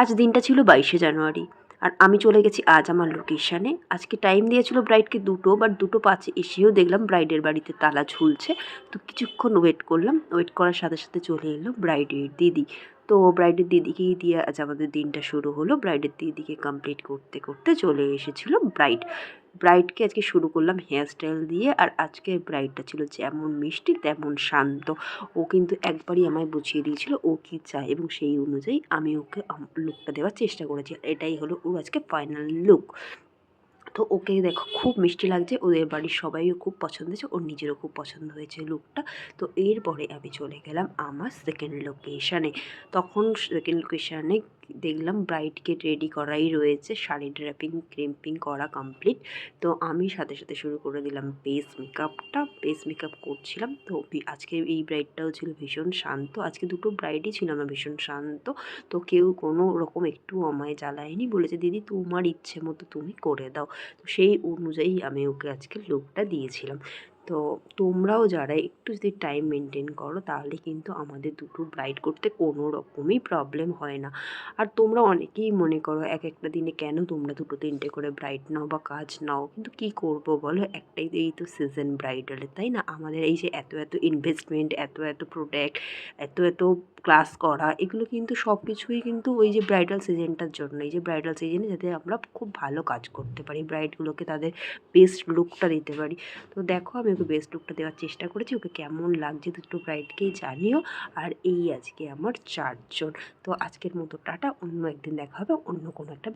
আজ দিনটা ছিল বাইশে জানুয়ারি। আর আমি চলে গেছি আজ আমার লোকেশানে আজকে টাইম দিয়েছিল ব্রাইডকে দুটো বাট দুটো পাঁচে এসেও দেখলাম ব্রাইডের বাড়িতে তালা ঝুলছে। তো কিছুক্ষণ ওয়েট করলাম। ওয়েট করার সাথে সাথে চলে এলো ব্রাইডের দিদি। তো ব্রাইডের দিদিকেই দিয়ে আজ আমাদের দিনটা শুরু হলো। ব্রাইডের দিদিকে কমপ্লিট করতে করতে চলে এসেছিল ব্রাইড ব্রাইডকে আজকে শুরু করলাম হেয়ার স্টাইল দিয়ে আর আজকে ব্রাইডটা ছিল যেমন মিষ্টি, তেমন শান্ত। ও কিন্তু একবারই আমায় বুঝিয়ে দিয়েছিল ও কী চায় এবং সেই অনুযায়ী আমি ওকে লুকটা দেওয়ার চেষ্টা করেছি। এটাই হলো ওর আজকে ফাইনাল লুক তো ওকে দেখো খুব মিষ্টি লাগছে। ওদের বাড়ির সবাইও খুব পছন্দ হয়েছে। ওর নিজেরও খুব পছন্দ হয়েছে লুকটা তো এরপরে আমি চলে গেলাম আমার সেকেন্ড লোকেশানে তখন সেকেন্ড লোকেশানে দেখলাম ব্রাইডকে রেডি করাই রয়েছে। শাড়ি ড্র্যাপিং ক্রিম্পিং করা কমপ্লিট তো আমি সাথে সাথে শুরু করে দিলাম বেস মেকআপটা বেস মেকআপ করছিলাম। তো আজকে এই ব্রাইডটাও ছিল ভীষণ শান্ত। আজকে দুটো ব্রাইডই ছিল আমার ভীষণ শান্ত। তো কেউ কোনো রকম একটু আমায় জ্বালায়নি। বলেছে, দিদি, তোমার ইচ্ছে মতো তুমি করে দাও। তো সেই অনুযায়ী আমি ওকে আজকে লুকটা দিয়েছিলাম। তো তোমরাও যারা একটু যদি টাইম মেনটেন করো, তাহলে কিন্তু আমাদের দুটো ব্রাইড করতে কোনো রকমই প্রবলেম হয় না। আর তোমরা অনেকেই মনে করো, এক একটা দিনে কেন তোমরা দুটো তিনটে করে ব্রাইড নাও বা কাজ নাও? কিন্তু কি করব বলো? একটাই এই তো সিজন ব্রাইডালের তাই না? আমাদের এই যে এত এত ইনভেস্টমেন্ট এত এত প্রোডাক্ট এত এত ক্লাস করা, এগুলো কিন্তু সব কিছুই কিন্তু ওই যে ব্রাইডাল সিজনটার জন্য, এই যে ব্রাইডাল সিজনে যাতে আমরা খুব ভালো কাজ করতে পারি ব্রাইডগুলোকে তাদের বেস্ট লুকটা দিতে পারি। তো দেখো, আমি ওকে বেস্ট লুকটা দেওয়ার চেষ্টা করেছি। ওকে কেমন লাগছে দুটো ব্রাইডকেই জানিও। আর এই আজকে আমার চারজন। তো আজকের মতো টাটা। অন্য একদিন দেখা হবে, অন্য কোনো একটা